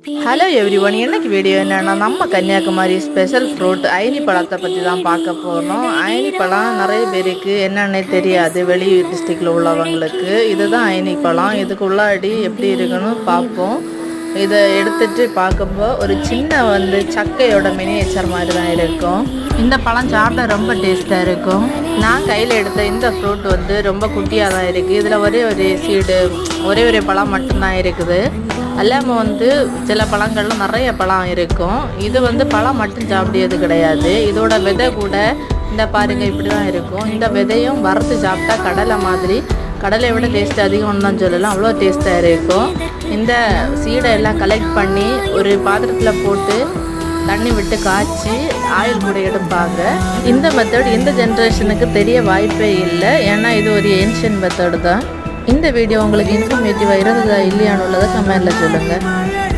Hello everyone இன்னைக்கு video என்னன்னா நம்ம கன்னியாகுமரி ஸ்பெஷல் ஃப்ரூட் ஐனி பழத்தை பற்றி தான் பார்க்க போகிறோம் ஐனி பழம் நிறைய பேருக்கு என்னென்னே தெரியாது வெளி டிஸ்ட்ரிக்டில் உள்ளவங்களுக்கு. இதுதான் ஐனி பழம். இதுக்கு உள்ளாடி எப்படி இருக்குன்னு பார்ப்போம். இதை எடுத்துட்டு பார்க்கும்போது ஒரு சின்ன வந்து சக்கையோட மினியேச்சர் மாதிரி தான் இருக்கும். இந்த பழம் சாப்பிட ரொம்ப டேஸ்ட்டாக இருக்கும். நான் கையில் எடுத்த இந்த ஃப்ரூட் வந்து ரொம்ப குட்டியாக தான் இருக்குது இதில் ஒரே ஒரு சீடு ஒரே ஒரு பழம் மட்டும்தான் இருக்குது. அல்லாமல் வந்து சில பழங்கள்ல நிறைய பழம் இருக்கும். இது வந்து பழம் மட்டும் சாப்பிடியது கிடையாது. இதோட விதை கூட இந்த பாருங்கள் இப்படி தான் இருக்கும். இந்த விதையும் வறுத்து சாப்பிட்டா கடலை மாதிரி கடலை விட டேஸ்ட் அதிகம்னு தான் சொல்லலாம் அவ்வளோ டேஸ்ட்டாக இருக்கும். இந்த சீடை எல்லாம் கலெக்ட் பண்ணி ஒரு பாத்திரத்தில் போட்டு தண்ணி விட்டு காய்ச்சி ஆயில் கூட எடுப்பாங்க. இந்த மெத்தட் இந்த ஜென்ரேஷனுக்கு தெரிய வாய்ப்பே இல்லை. ஏன்னா இது ஒரு ஏன்ஷியன் மெத்தட் தான். இந்த வீடியோ உங்களுக்கு இன்ஃபர்மேட்டிவாக இருந்ததா இல்லையான்னு உள்ளதை கமெண்டில் சொல்லுங்கள்